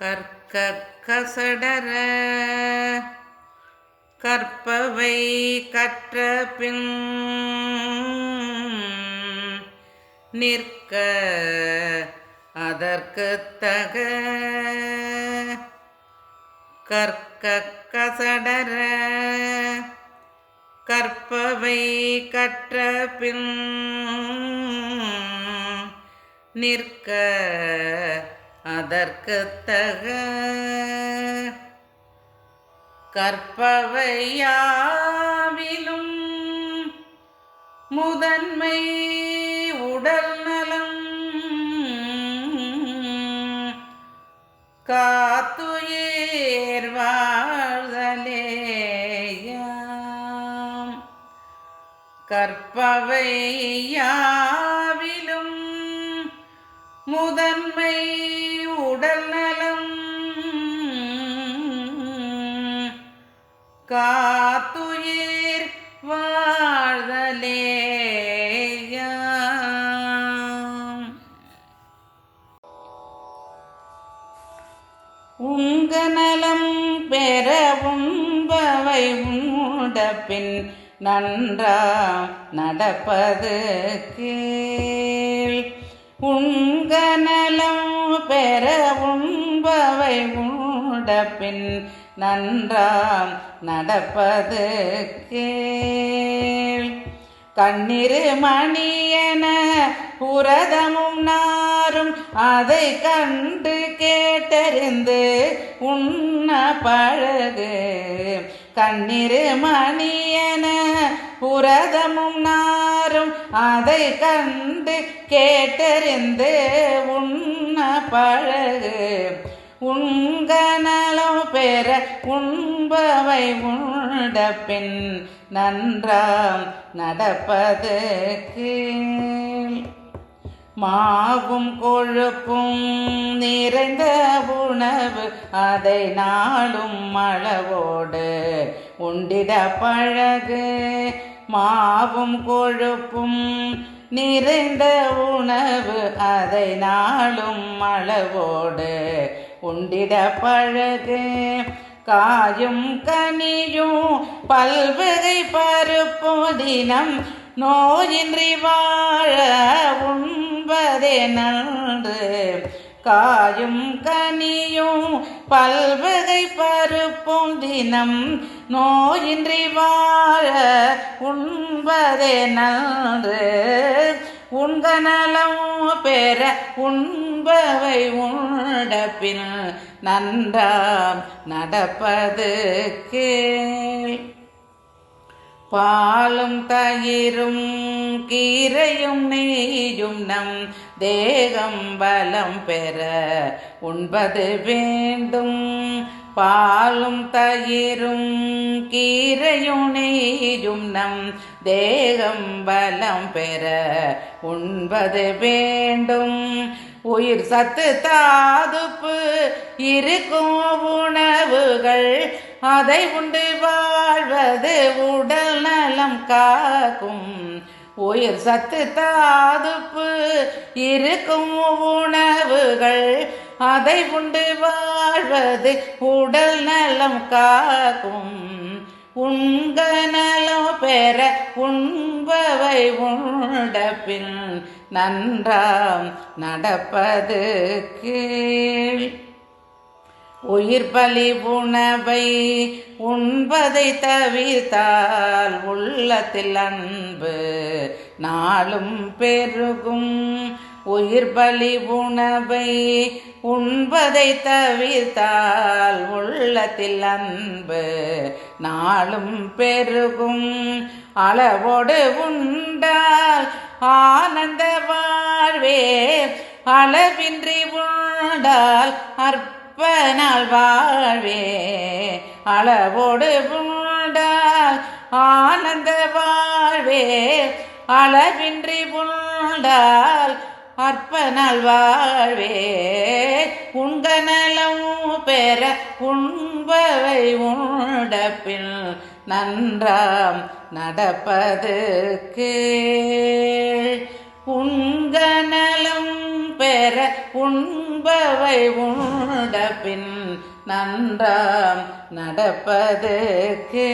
கற்கசடர கற்பவை கற்ற பின் நிற்க அதற்கு தக. கற்க கசடர. கற்பவை கற்ற பின் நிற்க அதற்கு தக கற்பவையாவிலும் முதன்மை உடல் நலம் காத்துயிர் வாழ்தலேயாம் கற்பவையாவிலும் உயிர் வாழ்தலேயாம். உங்க நலம் பெற உண்பவை உண்ட பின் நன்றா நடப்பது கீழ் உங்க நலம் பெற உண்பவை உண்ட பின் நன்றாம் நடப்பது கேள். கண்ணிரு மணியன புரதமும் நாரும் அதை கண்டு கேட்டறிந்து உண்ண பழகு. கண்ணிரு மணியன புரதமும் நாரும் அதை கண்டு கேட்டறிந்து உண்ண பழகு. உண்கனலம் பெற உண்பவை உண்ட பின் நன்றாம் நடப்பதற்கு. மாவும் கொழுப்பும் நிறைந்த உணவு அதை நாளும் அளவோடு உண்டிட பழகு. மாவும் கொழுப்பும் நிறைந்த உணவு அதை நாளும் அளவோடு உண்டிட பழகு. காயும் கனியும் பல்வகை பருப்பும் தினம் நோயின்றி வாழ உண்பதே நன்று. காயும் கனியும் பல்வகை பருப்பும் தினம் நோயின்றி வாழ உண்பதே நன்று. உண்கனலம் பெற உண்பவை உண்ட நன்றாம் நடப்பது கேள். பாலும் தயிரும் கீரையும் நெய்யும் நம் தேகம் பலம் பெற உண்பது வேண்டும். பாலும் தயிரும் கீரையும் நம் தேகம் பலம் பெற உண்பது வேண்டும். உயிர் சத்து தாதுப்பு இருக்கும் உணவுகள் அதை உண்டு வாழ்வது உடல் நலம் காக்கும். உயிர் சத்து தாதுப்பு இருக்கும் உணவுகள் அதை உண்டு வாழ்வது உடல் நலம் காக்கும். உண்க நலம் பெற உண்பவை உண்ட பின் நன்றாம் நடப்பது கீழ். உயிர் பலி உணவை உண்பதை தவிர்த்தால் உள்ளத்தில் அன்பு நாளும் பெருகும். உயிர் பலி உணவை உண்பதை தவிர்த்தால் உள்ளத்தில் அன்பு நாளும் பெருகும். அளவோடு உண்டால் ஆனந்த வாழ்வே அளவின்றி உண்டால் அற்ப நாள் வாழ்வே. அளவோடு உண்டால் ஆனந்த வாழ்வே அளவின்றி உண்டால் அற்ப நல்வாழ்வே வாழ்வே பெற உண்பவை உண்ட பின் நன்றாம் நடப்பது கீழ் பெற உண்பவை உண்டப்பின் நன்றாம் நடப்பதற்கே